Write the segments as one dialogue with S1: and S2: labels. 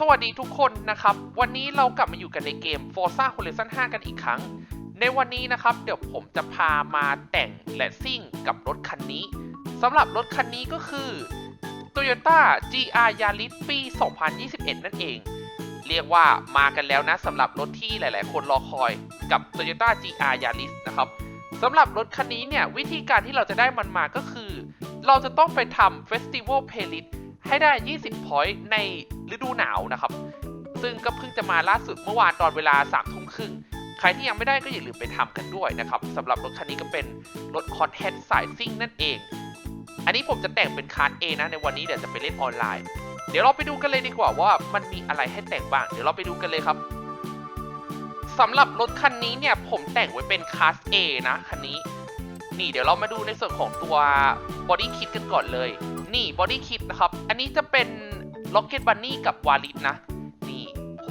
S1: สวัสดีทุกคนนะครับ วันนี้เรากลับมาอยู่กันในเกม Forza Horizon 5 กันอีกครั้ง ในวันนี้นะครับ เดี๋ยวผมจะพามาแต่งและซิ่งกับรถคันนี้สำหรับรถคันนี้ก็คือ Toyota GR Yaris ปี 2021 นั่นเอง เรียกว่ามากันแล้วนะสำหรับรถที่หลาย ๆ คนรอคอยกับ Toyota GR Yaris นะครับสำหรับรถคันนี้เนี่ย วิธีการที่เราจะได้มันมาก็คือ เราจะต้องไปทำ Festival Playlist ให้ได้ 20 point ใน ฤดูหนาวนะครับ ซึ่งก็เพิ่งจะมาล่าสุดเมื่อวานตอนเวลา3ทุ่มครึ่งใครที่ยังไม่ได้ก็อย่าลืมไปทำกันด้วยนะครับสำหรับรถคันนี้ก็เป็นรถคอนเทนต์สายซิ่งนั่นเอง อันนี้ผมจะแต่งเป็นคาร์ด A นะในวันนี้เดี๋ยวจะไปเล่นออนไลน์ เดี๋ยวเราไปดูกันเลยดีกว่าว่ามันมีอะไรให้แต่งบ้าง เดี๋ยวเราไปดูกันเลยครับสำหรับรถคันนี้เนี่ยผมแต่งไว้เป็นคลาส A นะคันนี้ นี่เดี๋ยวเรามาดูในส่วนของตัวบอดี้คิ t กันก่อนเลย นี่บอดี้คิ t นะครับ อันนี้จะเป็น ล็อกเก็ตบันนี่กับวาลิสนะ นี่โห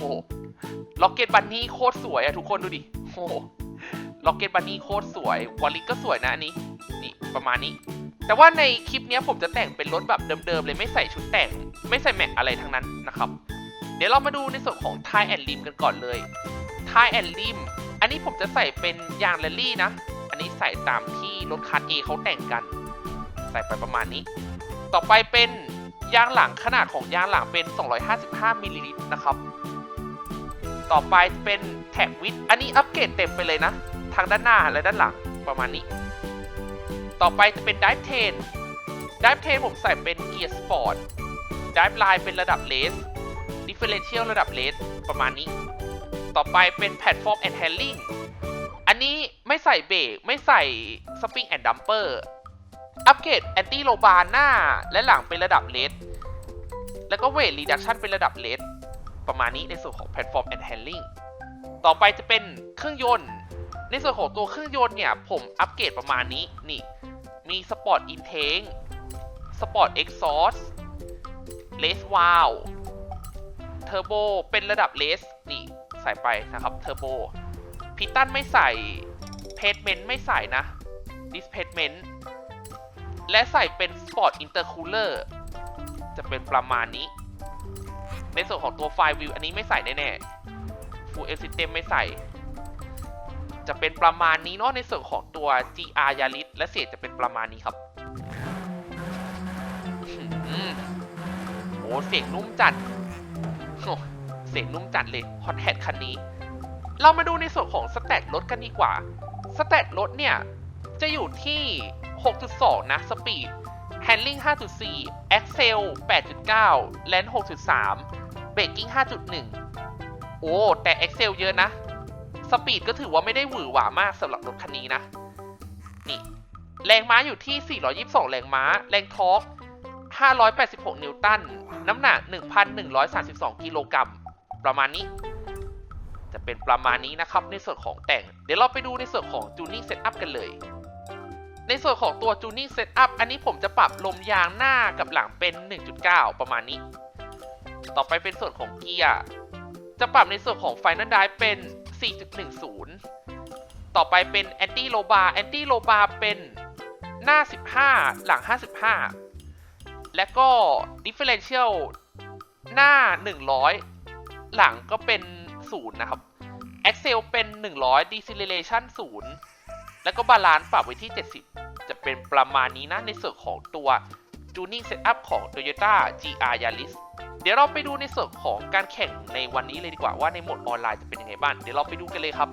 S1: ล็อกเก็ตบันนี่โคตรสวยอะทุกคนดูดิโหล็อกเก็ตบันนี่โคตรสวยวาลิสก็สวยนะอันนี้ นี่ประมาณนี้ แต่ว่าในคลิปนี้ผมจะแต่งเป็นรถแบบเดิมๆเลยไม่ใส่ชุดแต่ง ไม่ใส่แม็กอะไรทั้งนั้นนะครับ เดี๋ยวเรามาดูในส่วนของทายแอนลิมกันก่อนเลยทายแอนลิมอันนี้ผมจะใส่เป็นยางแรลลี่นะ อันนี้ใส่ตามที่รถคัน A เขาแต่งกัน ใส่ไปประมาณนี้ ต่อไปเป็น ยางหลังขนาดของยางหลังเป็น 255มิลลิลิตรนะครับ ต่อไปเป็นแท็กวิดอันนี้อัปเกรดเต็มไปเลยนะ ทางด้านหน้าและด้านหลังประมาณนี้ ต่อไปจะเป็นดิฟเทนดิฟเทนผมใส่เป็นเกียร์สปอร์ตดิฟไลน์เป็นระดับเลสดิเฟเรนเชียลระดับเลสประมาณนี้ ต่อไปเป็นแพลตฟอร์มแอนด์แฮนดิ้งอันนี้ไม่ใส่เบรกไม่ใส่สปริงแอนด์ดัมเปอร์ อัปเกรดแอนตี้โลบาร์หน้าและหลังเป็นระดับเลสแล้วก็เวทรีดักชันเป็นระดับเลสประมาณนี้ในส่วนของแพลตฟอร์มแอนด์แฮนดิ้งต่อไปจะเป็นเครื่องยนต์ ในส่วนของตัวเครื่องยนต์เนี่ย ผมอัปเกรดประมาณนี้นี่ มีสปอร์ตอินเทงสปอร์ตเอ็กซอสเลสวาลเทอร์โบเป็นระดับเลสนี่ใส่ไปนะครับเทอร์โบพิตันไม่ใส่เพดเมนต์ไม่ใส่นะดิสเพดเมนต์ และใส่เป็นสปอร์ตอินเตอร์คูลเลอร์จะเป็นประมาณนี้ ในส่วนของตัวไฟวิวอันนี้ไม่ใส่แน่ๆ Full L System ไม่ใส่ จะเป็นประมาณนี้เนาะในส่วนของตัว GR Yaris และเสียงจะเป็นประมาณนี้ครับโอ้เสียงนุ่มจัดเสียงนุ่มจัดเลยฮอตแฮทคันนี้ เรามาดูในส่วนของสเตตรถกันดีกว่า สเตตรถเนี่ย จะอยู่ที่ 6.2 นะ สปีดแฮนดิ้ง5.4แอคเซล8.9แลนด์6.3เบรกกิ้ง5.1 โอ้ แต่แอคเซลเยอะนะ สปีดก็ถือว่าไม่ได้หวือหวามากสำหรับรถคันนี้นะ นี่ แรงม้าอยู่ที่ 422 แรงม้า แรงทอร์ก586 นิวตัน น้ำหนัก 1,132 กิโลกรัม ประมาณนี้ จะเป็นประมาณนี้นะครับในส่วนของแต่ง เดี๋ยวเราไปดูในส่วนของ tuning setup กันเลย ในส่วนของตัว tuning setup อันนี้ผมจะปรับลมยางหน้ากับหลังเป็น 1.9 ประมาณนี้ ต่อไปเป็นส่วนของเกียร์ จะปรับในส่วนของ Final Drive เป็น 4.10 ต่อไปเป็น Anti Low Bar Anti Low Bar เป็นหน้า 15 หลัง 55 และก็ Differential หน้า 100 หลังก็เป็น 0 นะครับ Excel เป็น 100 Deceleration 0 แล้วก็บาลานซ์ปรับไว้ที่ 70 จะเป็นประมาณนี้นะในส่วนของตัว Tuning Setup ของ Toyota GR Yaris เดี๋ยวเราไปดูในส่วนของการแข่งในวันนี้เลยดีกว่าว่าในโหมดออนไลน์จะเป็นยังไงบ้าง เดี๋ยวเราไปดูกันเลยครับ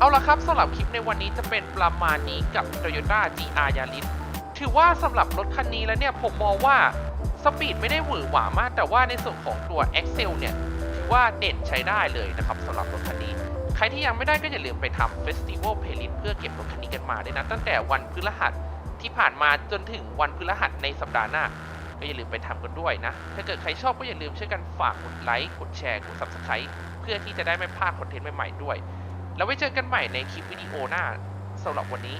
S1: เอาละครับสำหรับคลิปในวันนี้จะเป็นประมาณนี้กับ Toyota GR Yaris ถือว่าสำหรับรถคันนี้แล้วเนี่ยผมมองว่าสปีดไม่ได้หวือหวามาก แต่ว่าในส่วนของตัว Excel เนี่ยถือว่าเด่นใช้ได้เลยนะครับสำหรับรถคันนี้ ใครที่ยังไม่ได้ก็อย่าลืมไปทำ Festival Playlist เพื่อเก็บรถคันนี้กันมาด้วยนะ ตั้งแต่วันพฤหัสที่ผ่านมาจนถึงวันพฤหัสในสัปดาห์หน้าก็อย่าลืมไปทำกันด้วยนะ ถ้าเกิดใครชอบก็อย่าลืมช่วยกันฝากกดไลค์ กดแชร์ กด Subscribe เพื่อที่จะได้ไม่พลาดคอนเทนต์ใหม่ๆด้วย แล้วไว้เจอกันใหม่ในคลิปวิดีโอหน้าสำหรับวันนี้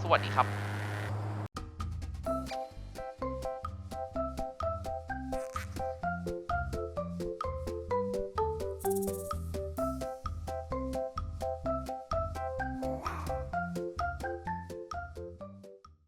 S1: สวัสดีครับ